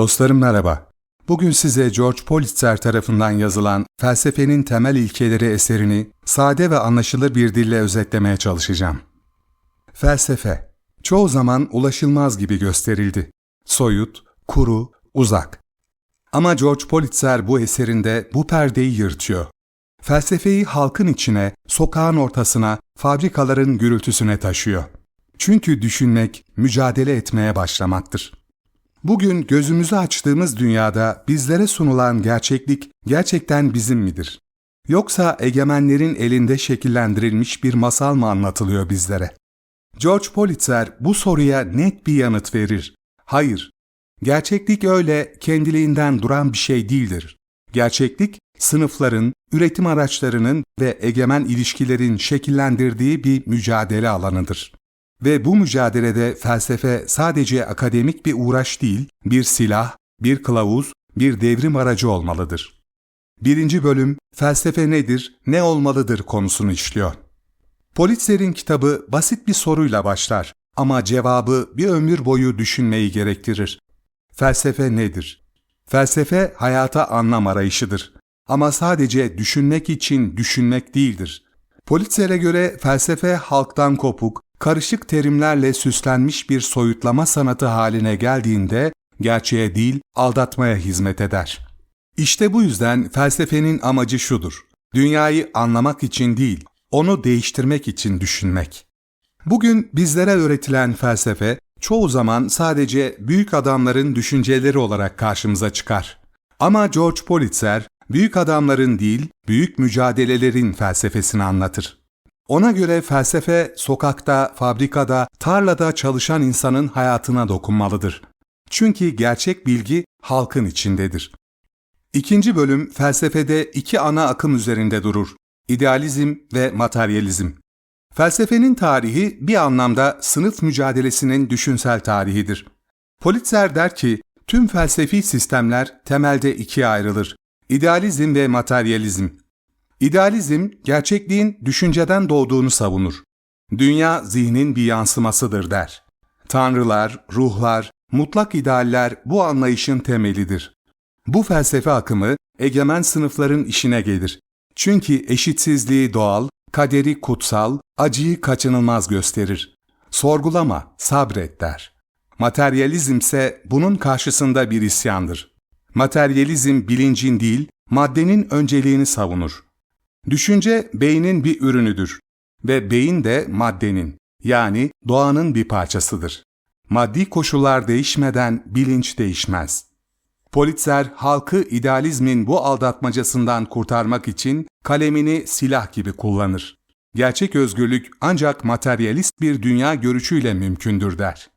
Dostlarım merhaba. Bugün size George Politzer tarafından yazılan Felsefenin Temel İlkeleri eserini sade ve anlaşılır bir dille özetlemeye çalışacağım. Felsefe, çoğu zaman ulaşılmaz gibi gösterildi. Soyut, kuru, uzak. Ama George Politzer bu eserinde bu perdeyi yırtıyor. Felsefeyi halkın içine, sokağın ortasına, fabrikaların gürültüsüne taşıyor. Çünkü düşünmek, mücadele etmeye başlamaktır. Bugün gözümüzü açtığımız dünyada bizlere sunulan gerçeklik gerçekten bizim midir? Yoksa egemenlerin elinde şekillendirilmiş bir masal mı anlatılıyor bizlere? George Politzer bu soruya net bir yanıt verir. Hayır. Gerçeklik öyle kendiliğinden duran bir şey değildir. Gerçeklik, sınıfların, üretim araçlarının ve egemen ilişkilerin şekillendirdiği bir mücadele alanıdır. Ve bu mücadelede felsefe sadece akademik bir uğraş değil, bir silah, bir kılavuz, bir devrim aracı olmalıdır. Birinci bölüm, felsefe nedir, ne olmalıdır konusunu işliyor. Politzer'in kitabı basit bir soruyla başlar ama cevabı bir ömür boyu düşünmeyi gerektirir. Felsefe nedir? Felsefe hayata anlam arayışıdır. Ama sadece düşünmek için düşünmek değildir. Politzer'e göre felsefe halktan kopuk, karışık terimlerle süslenmiş bir soyutlama sanatı haline geldiğinde gerçeğe değil, aldatmaya hizmet eder. İşte bu yüzden felsefenin amacı şudur. Dünyayı anlamak için değil, onu değiştirmek için düşünmek. Bugün bizlere öğretilen felsefe çoğu zaman sadece büyük adamların düşünceleri olarak karşımıza çıkar. Ama George Politzer büyük adamların değil, büyük mücadelelerin felsefesini anlatır. Ona göre felsefe sokakta, fabrikada, tarlada çalışan insanın hayatına dokunmalıdır. Çünkü gerçek bilgi halkın içindedir. İkinci bölüm felsefede iki ana akım üzerinde durur. İdealizm ve materyalizm. Felsefenin tarihi bir anlamda sınıf mücadelesinin düşünsel tarihidir. Politzer der ki, tüm felsefi sistemler temelde ikiye ayrılır. İdealizm ve materyalizm. İdealizm, gerçekliğin düşünceden doğduğunu savunur. Dünya zihnin bir yansımasıdır der. Tanrılar, ruhlar, mutlak idealler bu anlayışın temelidir. Bu felsefe akımı egemen sınıfların işine gelir. Çünkü eşitsizliği doğal, kaderi kutsal, acıyı kaçınılmaz gösterir. Sorgulama, sabret der. Materyalizm ise bunun karşısında bir isyandır. Materyalizm bilincin değil, maddenin önceliğini savunur. Düşünce beynin bir ürünüdür ve beyin de maddenin yani doğanın bir parçasıdır. Maddi koşullar değişmeden bilinç değişmez. Politzer halkı idealizmin bu aldatmacasından kurtarmak için kalemini silah gibi kullanır. Gerçek özgürlük ancak materyalist bir dünya görüşüyle mümkündür der.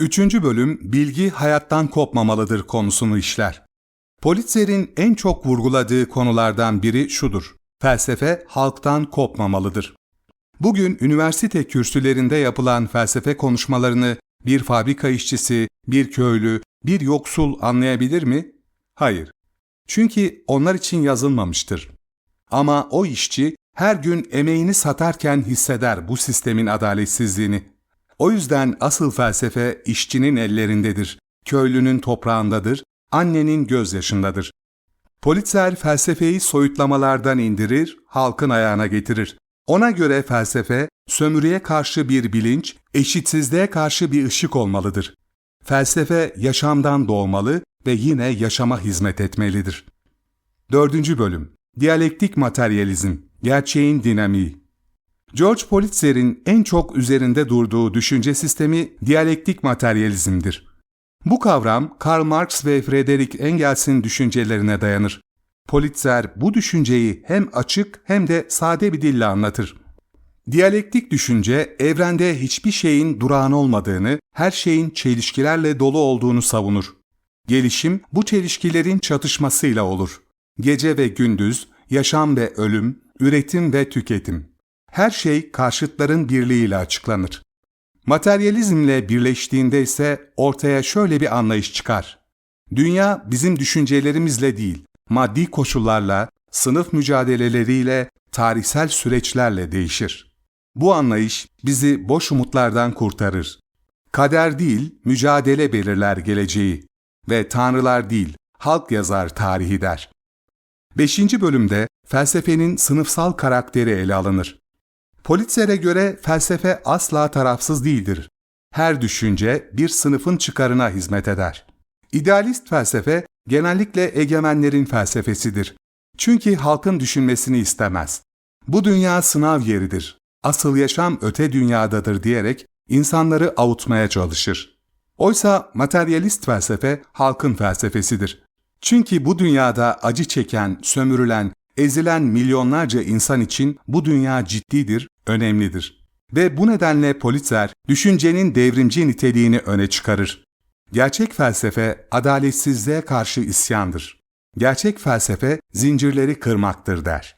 Üçüncü bölüm bilgi hayattan kopmamalıdır konusunu işler. Politzer'in en çok vurguladığı konulardan biri şudur. Felsefe halktan kopmamalıdır. Bugün üniversite kürsülerinde yapılan felsefe konuşmalarını bir fabrika işçisi, bir köylü, bir yoksul anlayabilir mi? Hayır. Çünkü onlar için yazılmamıştır. Ama o işçi her gün emeğini satarken hisseder bu sistemin adaletsizliğini. O yüzden asıl felsefe işçinin ellerindedir, köylünün toprağındadır, annenin gözyaşındadır. Politzer felsefeyi soyutlamalardan indirir, halkın ayağına getirir. Ona göre felsefe, sömürüye karşı bir bilinç, eşitsizliğe karşı bir ışık olmalıdır. Felsefe yaşamdan doğmalı ve yine yaşama hizmet etmelidir. Dördüncü bölüm Diyalektik materyalizm, gerçeğin dinamiği. George Politzer'in en çok üzerinde durduğu düşünce sistemi diyalektik materyalizmdir. Bu kavram Karl Marx ve Friedrich Engels'in düşüncelerine dayanır. Politzer bu düşünceyi hem açık hem de sade bir dille anlatır. Diyalektik düşünce evrende hiçbir şeyin durağan olmadığını, her şeyin çelişkilerle dolu olduğunu savunur. Gelişim bu çelişkilerin çatışmasıyla olur. Gece ve gündüz, yaşam ve ölüm, üretim ve tüketim. Her şey karşıtların birliğiyle açıklanır. Materyalizmle birleştiğinde ise ortaya şöyle bir anlayış çıkar. Dünya bizim düşüncelerimizle değil, maddi koşullarla, sınıf mücadeleleriyle, tarihsel süreçlerle değişir. Bu anlayış bizi boş umutlardan kurtarır. Kader değil, mücadele belirler geleceği. ve tanrılar değil, halk yazar tarihi der. Beşinci bölümde felsefenin sınıfsal karakteri ele alınır. Politzer'e göre felsefe asla tarafsız değildir. Her düşünce bir sınıfın çıkarına hizmet eder. İdealist felsefe genellikle egemenlerin felsefesidir. Çünkü halkın düşünmesini istemez. Bu dünya sınav yeridir. Asıl yaşam öte dünyadadır diyerek insanları avutmaya çalışır. Oysa materyalist felsefe halkın felsefesidir. Çünkü bu dünyada acı çeken, sömürülen, ezilen milyonlarca insan için bu dünya ciddidir, önemlidir. Ve bu nedenle Politzer, düşüncenin devrimci niteliğini öne çıkarır. Gerçek felsefe adaletsizliğe karşı isyandır. Gerçek felsefe zincirleri kırmaktır der.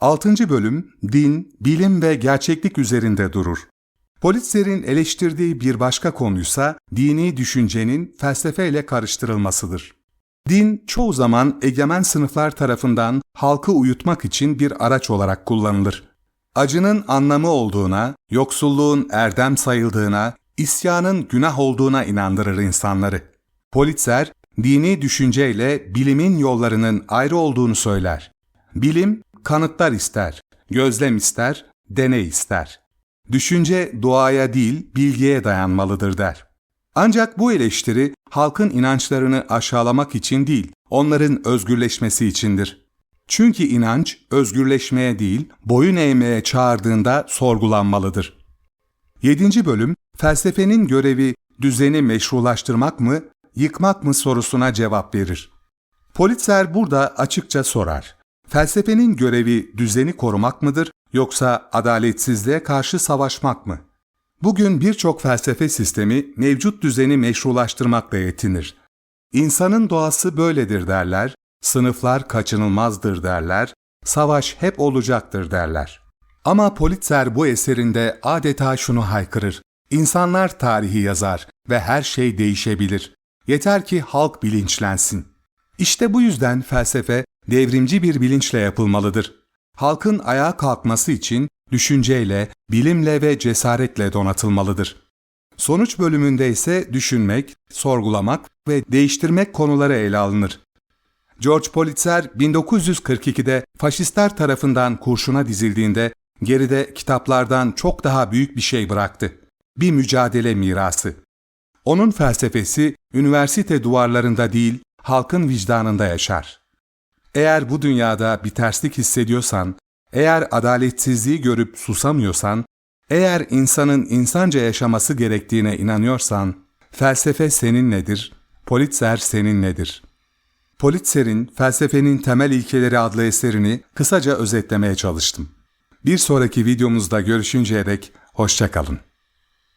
6. bölüm din, bilim ve gerçeklik üzerinde durur. Politzer'in eleştirdiği bir başka konuysa dini düşüncenin felsefeyle karıştırılmasıdır. Din çoğu zaman egemen sınıflar tarafından halkı uyutmak için bir araç olarak kullanılır. Acının anlamı olduğuna, yoksulluğun erdem sayıldığına, isyanın günah olduğuna inandırır insanları. Politzer, dini düşünceyle bilimin yollarının ayrı olduğunu söyler. Bilim, kanıtlar ister, gözlem ister, deney ister. Düşünce doğaya değil, bilgiye dayanmalıdır der. Ancak bu eleştiri halkın inançlarını aşağılamak için değil, onların özgürleşmesi içindir. Çünkü inanç özgürleşmeye değil, boyun eğmeye çağırdığında sorgulanmalıdır. 7. bölüm felsefenin görevi düzeni meşrulaştırmak mı, yıkmak mı sorusuna cevap verir. Politzer burada açıkça sorar. Felsefenin görevi düzeni korumak mıdır yoksa adaletsizliğe karşı savaşmak mı? Bugün birçok felsefe sistemi mevcut düzeni meşrulaştırmakla yetinir. İnsanın doğası böyledir derler, sınıflar kaçınılmazdır derler, savaş hep olacaktır derler. Ama Politzer bu eserinde adeta şunu haykırır. İnsanlar tarihi yazar ve her şey değişebilir. Yeter ki halk bilinçlensin. İşte bu yüzden felsefe devrimci bir bilinçle yapılmalıdır. Halkın ayağa kalkması için düşünceyle, bilimle ve cesaretle donatılmalıdır. Sonuç bölümünde ise düşünmek, sorgulamak ve değiştirmek konuları ele alınır. George Politzer 1942'de faşistler tarafından kurşuna dizildiğinde geride kitaplardan çok daha büyük bir şey bıraktı. Bir mücadele mirası. Onun felsefesi üniversite duvarlarında değil, halkın vicdanında yaşar. Eğer bu dünyada bir terslik hissediyorsan, eğer adaletsizliği görüp susamıyorsan, eğer insanın insanca yaşaması gerektiğine inanıyorsan, felsefe seninledir, Politzer seninledir. Politzer'in Felsefenin Temel İlkeleri adlı eserini kısaca özetlemeye çalıştım. Bir sonraki videomuzda görüşünceye dek hoşçakalın.